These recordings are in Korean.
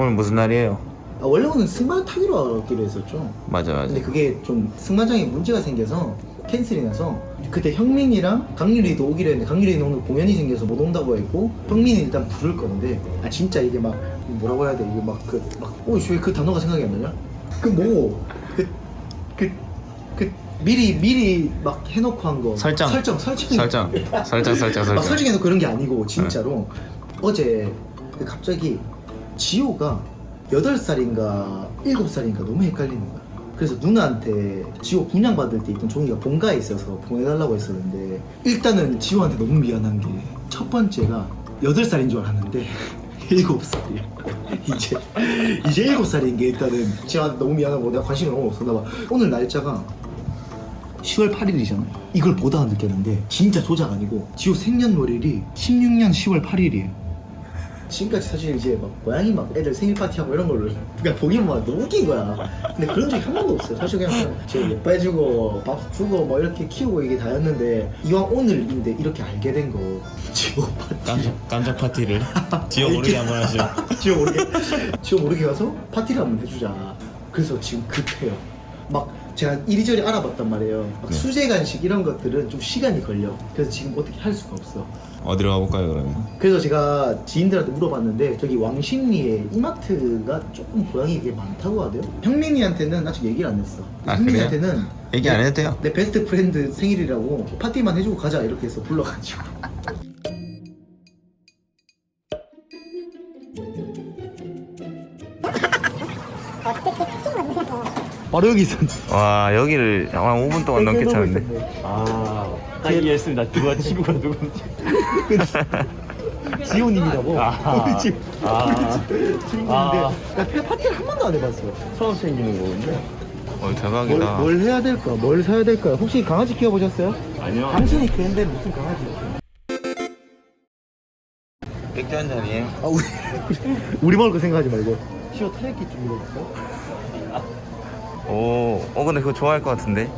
오늘 무슨 날이에요? 아, 원래 오늘 승마 타기로 하기로 했었죠. 맞아 맞아. 근데 그게 좀 승마장에 문제가 생겨서 캔슬이 나서 그때 형민이랑 강유리도 오기로 했는데 강유리는 오늘 공연이 생겨서 못 온다고 했고 형민이 일단 부를 건데 아 진짜 이게 막 뭐라고 해야 돼 이게 막 그 막오왜그 단어가 생각이 안 나냐? 그뭐그그그 미리 미리 막 해놓고 한 거 설정. 설정 설정 설정 설정 설정 아, 설정. 설정해놓고 그런 게 아니고 진짜로 어제 갑자기 지호가 8살인가 7살인가 너무 헷갈리는 거야 그래서 누나한테 지호 분양받을 때 있던 종이가 본가에 있어서 보내달라고 했었는데 일단은 지호한테 너무 미안한 게 첫 번째가 8살인 줄 알았는데 7살이야 이제 이제 7살인 게 일단은 지호한테 너무 미안하고 내가 관심이 너무 없었나 봐 오늘 날짜가 10월 8일이잖아요. 이걸 보다가 느꼈는데 진짜 조작 아니고 지호 생년월일이 16년 10월 8일이에요. 지금까지 사실 이제 막 고양이 막 애들 생일 파티하고 이런 걸로 그냥 보기만 너무 웃긴 거야. 근데 그런 적이 한 번도 없어요. 사실 그냥 제 예뻐해주고 밥 주고 뭐 이렇게 키우고 이게 다였는데 이왕 오늘인데 이렇게 알게 된 거 지호 파티. 깜짝 깜짝 파티를 지어 모르게 한번 하죠. 지호 모르게 지호 모르게 가서 파티를 한번 해주자. 그래서 지금 급해요. 막 제가 이리저리 알아봤단 말이에요. 막 네. 수제 간식 이런 것들은 좀 시간이 걸려. 그래서 지금 어떻게 할 수가 없어. 어디로 가볼까요 그러면? 그래서 제가 지인들한테 물어봤는데 저기 왕십리에 이마트가 조금 고양이가 많다고 하대요. 형민이한테는 아직 얘기를 안 했어. 아, 형민이한테는 얘기 안 해도 돼요. 내 베스트 프렌드 생일이라고 파티만 해주고 가자 이렇게 해서 불러가지고 바로 여기 있었는데 와 여기를 한 5분 동안 넘게 찾는데. 아, 아 이해했습니다. 누가 친구가 누군지. 지호님이라고 아. 지- 아. 친구인데 아. 나 파- 파티를 한 번도 안 해봤어 처음 생기는 거군요. 어 뭘, 대박이다. 뭘 해야 될까 뭘 사야 될까 혹시 강아지 키워보셨어요? 아니요. 당신이 걔인데 무슨 강아지 맥주 한 잔이에요? 아 우리 우리 먹을 거 생각하지 말고 시어 타이키 좀 물어볼까요? 오, 어 근데 그거 좋아할 것 같은데.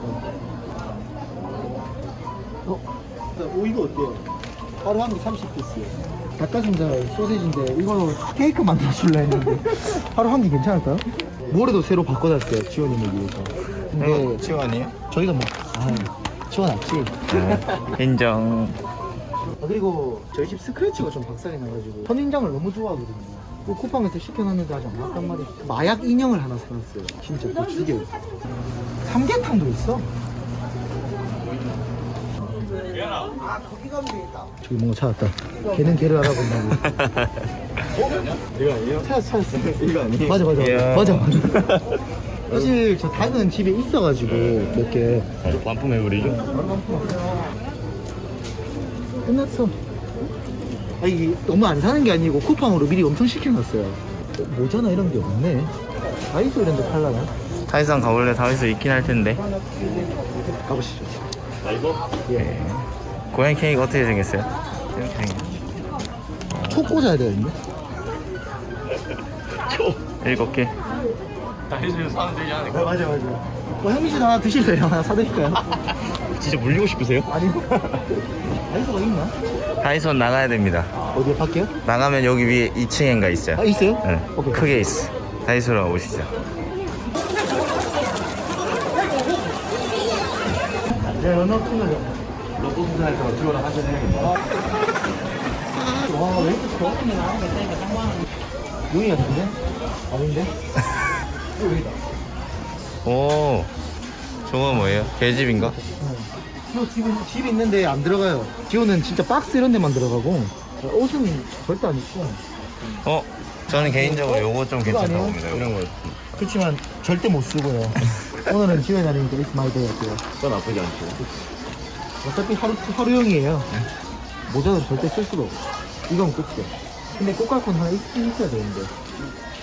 어? 오 이거 어때요? 하루 한개 30피스요 닭가슴살 소세지인데 이걸로 케이크 만들어줄라 했는데 하루 한 개 괜찮을까요? 모래도 새로 바꿔놨어요 지원님을 위해서 근데 치워 아니에요? 저희가 뭐 아, 치워놨지 네. 인정. 아, 그리고 저희 집 스크래치가 좀 박살이 나가지고 선인장을 너무 좋아하거든요 그 쿠팡에서 시켜놨는데 아직 안 왔단 말이야 마약 인형을 하나 사놨어요 진짜 그거 죽여요 삼계탕도 있어 저기 뭔가 찾았다 걔는 걔를 알아본다고 이거 아니에요? 찾았어 찾았어 이거 아니에요? 맞아 맞아 이야. 맞아 맞아 사실 저 닭은 집에 있어가지고 몇 개 반품 해 버리죠? 끝났어. 아 이게 너무 안 사는 게 아니고 쿠팡으로 미리 엄청 시켜놨어요. 어, 모자나 이런 게 없네. 다이소 이런 데 팔라나? 타이산 가볼래? 다이소 있긴 할 텐데. 가보시죠. 아 이거? 예. 고양이 케이크 어떻게 생겼어요? 이렇게. 초 꽂아야 되는데? 일곱 개. 다이소에서 사면 되지 않을까? 아, 맞아 맞아. 뭐 현미 씨 하나 드실래요? 하나 사드릴까요? 진짜 물리고 싶으세요? 아니. 다이소가 있나? 다이소 나가야 됩니다. 어디에 팔게요? 나가면 여기 위에 2층엔가 있어요. 아 있어요? 네, 오케이. 크게 있어. 다이소로 오시죠. 네, 연어 투너죠. 로또 수산에서 지원을 하셔야겠네요. 와, 왜 이렇게 좋아? 용이 같은데? 아닌데? 이거 여기다. 오, 저거 뭐예요? 개집인가? 지호 집, 집 있는데 안 들어가요. 지호는 진짜 박스 이런 데만 들어가고 옷은 절대 안 입고 어, 저는 개인적으로 요거 좀 이거 괜찮다고 아니에요? 봅니다. 이런 거 그렇지만 절대 못 쓰고요. 오늘은 지호의 날이니까 it's my day였고요. 또 나쁘지 않죠. 어차피 하루, 하루용이에요. 모자는 절대 쓸 수가 없어. 이건 끝이야. 근데 꽃갈콘 하나 있, 있어야 되는데.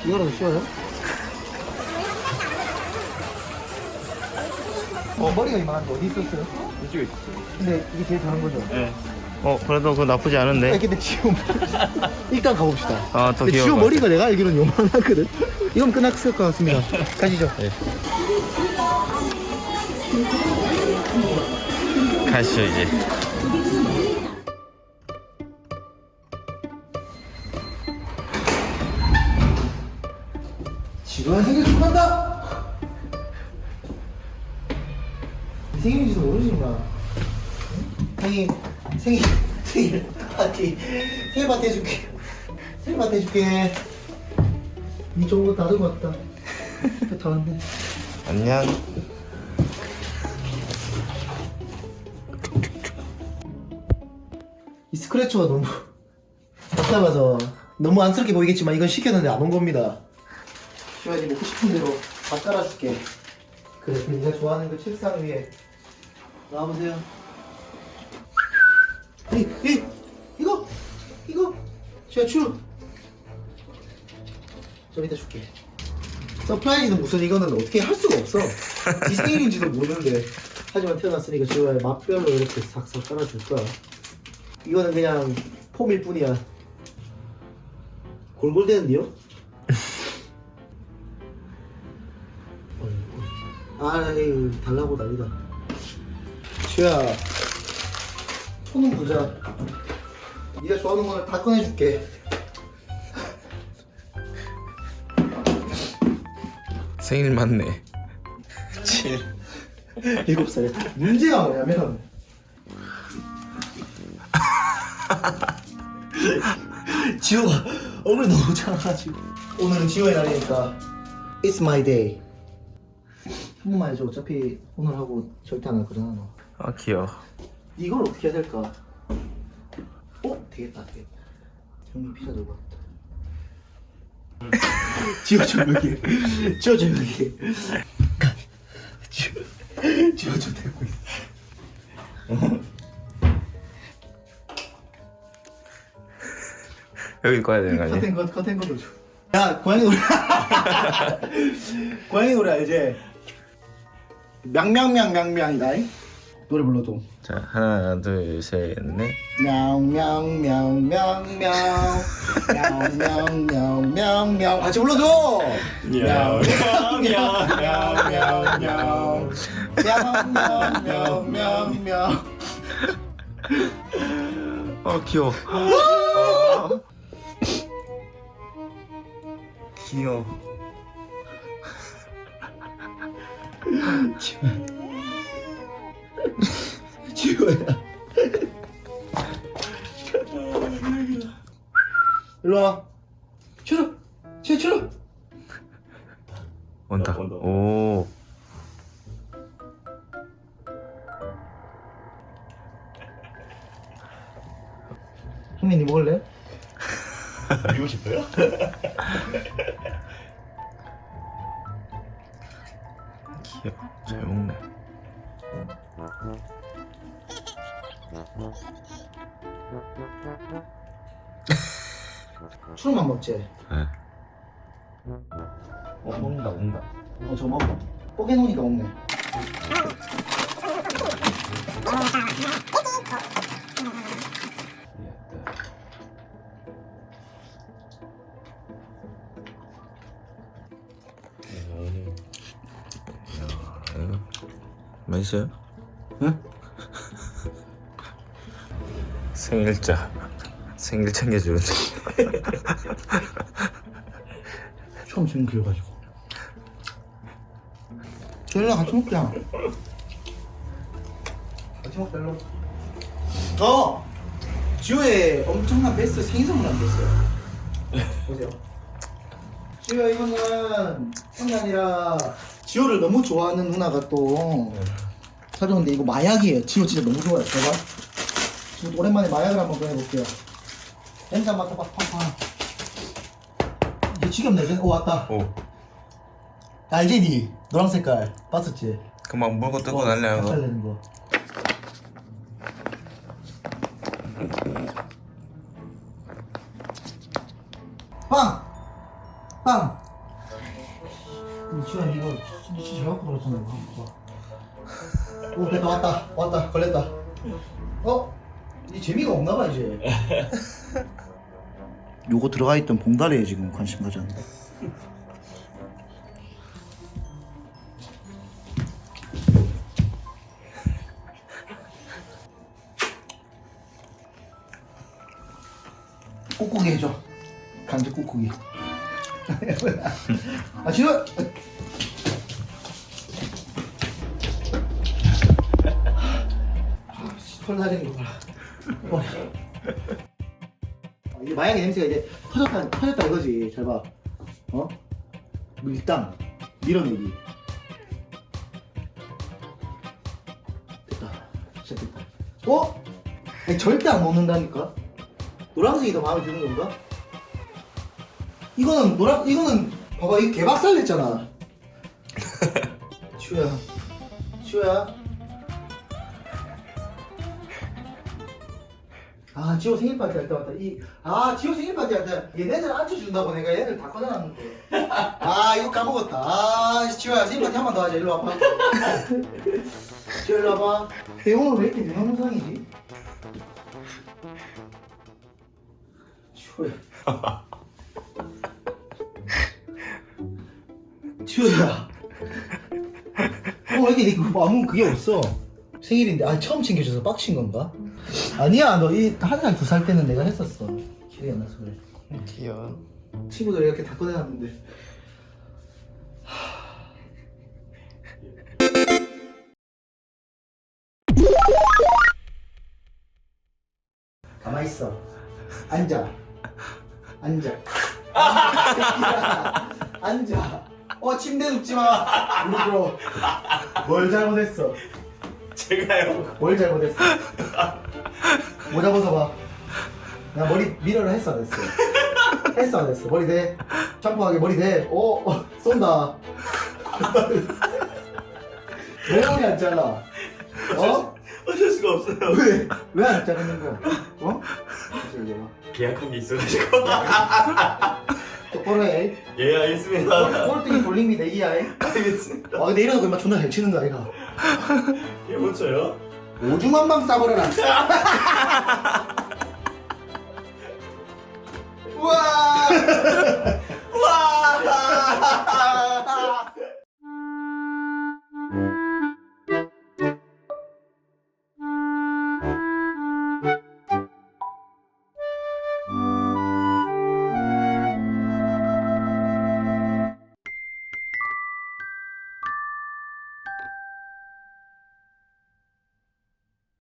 이거라도 씌워요? 어, 머리가 이만한데 어디 있었어요? 이쪽에 있어요. 근데 이게 제일 다른 거죠? 네. 어, 그래도 그거 나쁘지 아, 않은데? 근데 지호 일단 가봅시다. 아, 더 근데 귀여울 것 머리가 내가 알기로는 요만하거든. 이건 끝났을 것 같습니다. 가시죠. 가시죠, 이제. 지루한 생일 축하한다! 네 생일인지도 모르지만 생일 생일 생일 파티 생일 파티 해줄게 생일 파티 해줄게 니 좋은 거다 들고 왔다 다 왔네 안녕. 스크래쳐가 너무 답답해서 너무 안쓰럽게 보이겠지만 이건 시켰는데 안 온 겁니다. 시원이 먹고 싶은 대로 다 깔아줄게. 그래 그 네가 좋아하는 그 책상 위에 나와보세요. 이, 이, 이거 이거. 시원 추좀 이따 줄게. 서프라이즈는 무슨 이거는 어떻게 할 수가 없어. 이 생일인지도 모르는데. 하지만 태어났으니까 지금 맛별로 이렇게 싹싹 깔아줄 거야 이거는 그냥 폼일 뿐이야. 골골대는데요? 아이 달라고 난리다. 슈야, 손은 보자. 네가 좋아하는 거를 다 꺼내줄게. 생일 맞네. 7. 일곱 살에 문제가 뭐냐면 지호가 얼굴이 너무 작아가지고. 오늘은 지호의 날이니까 It's my day. 한 번만 해줘. 어차피 오늘 하고 절대 안할 거잖아 너. 아 귀여워. 이걸 어떻게 해야 될까? 어? 되겠다 되겠다. 형님 피자 들고 왔다. 지호 좀 여기 지호 좀 여기 지호 지호 좀 데리고 있어 여기 꺼야 되는 거 아니야? 커튼 컷 커튼 컷 줘. 야 고양이 노래 고양이 노래 알지? 명명명명명이다 노래 불러줘 자 하나 둘셋 넷. 명명명명명 명명명명명 같이 불러줘 명명명명명 명명명명명 어 귀여워. 어. 귀여워. 지호야 일로와 치료 치료 치료 온다. 온다. 오. 형님 니 먹을래? 이고 싶어요? 귀여워. 잘 먹네. 술만 먹지? 네. 어 먹는다 먹는다. 어저 먹어 뽀개 놓으니까 먹네 맛있어요? 응? 생일자. 생일 챙겨주는데 처음 지금 그려가지고. 저희랑 같이 먹자. 같이 먹자 일로. 어! 지호의 엄청난 베스트 생일 선물 안 됐어요. 보세요. 지호야 이거는 형이 아니라 지호를 너무 좋아하는 누나가 또 사줬는데 이거 마약이에요 지호 진짜 너무 좋아요 제가 지금 오랜만에 마약을 한번 꺼내볼게요 냄새 한번 맡아봐 팡팡 이게 지겹네 이제 오 왔다 오 알지 니 노란 색깔 봤었지? 금방 물고 뜯고 어, 날려는 거 박살내는 거. 빵! 빵! 지금 이거 진짜 잘 갖고 그랬잖아 이거. 오 됐다 왔다 왔다 걸렸다. 어? 이 재미가 없나봐 이제. 요거 들어가 있던 봉다리에 지금 관심 가졌는데 꾹꾹이 해줘. 강제 꾹꾹이. 아 지호 털 나리는 거 봐라. 머리 아, 이게 마약의 냄새가 이제 터졌다 터졌다 이거지. 잘 봐. 어? 밀당. 밀어내기. 됐다. 시작됐다. 어? 아니, 절대 안 먹는다니까? 노란색이 더 마음에 드는 건가? 이거는 노란 이거는 봐봐 이거 개박살 냈잖아. 치우야. 치우야 아 지호 생일 파티 할 때 왔다. 이아 지호 생일 파티 할 때 얘네들 앉혀준다고 내가 얘들 다 꺼내놨는데. 아 이거 까먹었다. 아 지호야 생일 파티 한 번 더 하자. 일로 와봐. 지호 일로 와봐. 내 오늘 왜 이렇게 내 영상이지? 지호야. 지호야. 어, 왜 이렇게 그 아무 그게 없어? 생일인데 아 처음 챙겨줘서 빡친 건가? 아니야 너 이 한 살 두 살 때는 내가 했었어. 기억이 안 나서 그래. 귀여워. 친구들 이렇게 다 꺼내놨는데. 가만 있어. 앉아. 앉아. 앉아. 어 침대 눕지 마. 무릎으로 뭘 잘못했어? 제가요? 뭘 잘못했어 모자 벗어봐 나 머리 미러를 했어 안 했어 했어 안 했어 머리 대 점프하게 머리 대 오 어, 쏜다 왜 머리 안 잘라 어? 어쩔 수가 없어요. 왜? 왜 안 자르는 거야? 어? 다시 얘기해봐. 계약한 게 있어가지고. 똑바로 해 예, 알겠습니다. 꼴등이 볼링비 내기야 해 알겠습니다. 아 근데 이러고 인마 존나 잘 치는 거 아이가 이게 뭔쳐요? 오줌 한방 싸버려라 우와 와!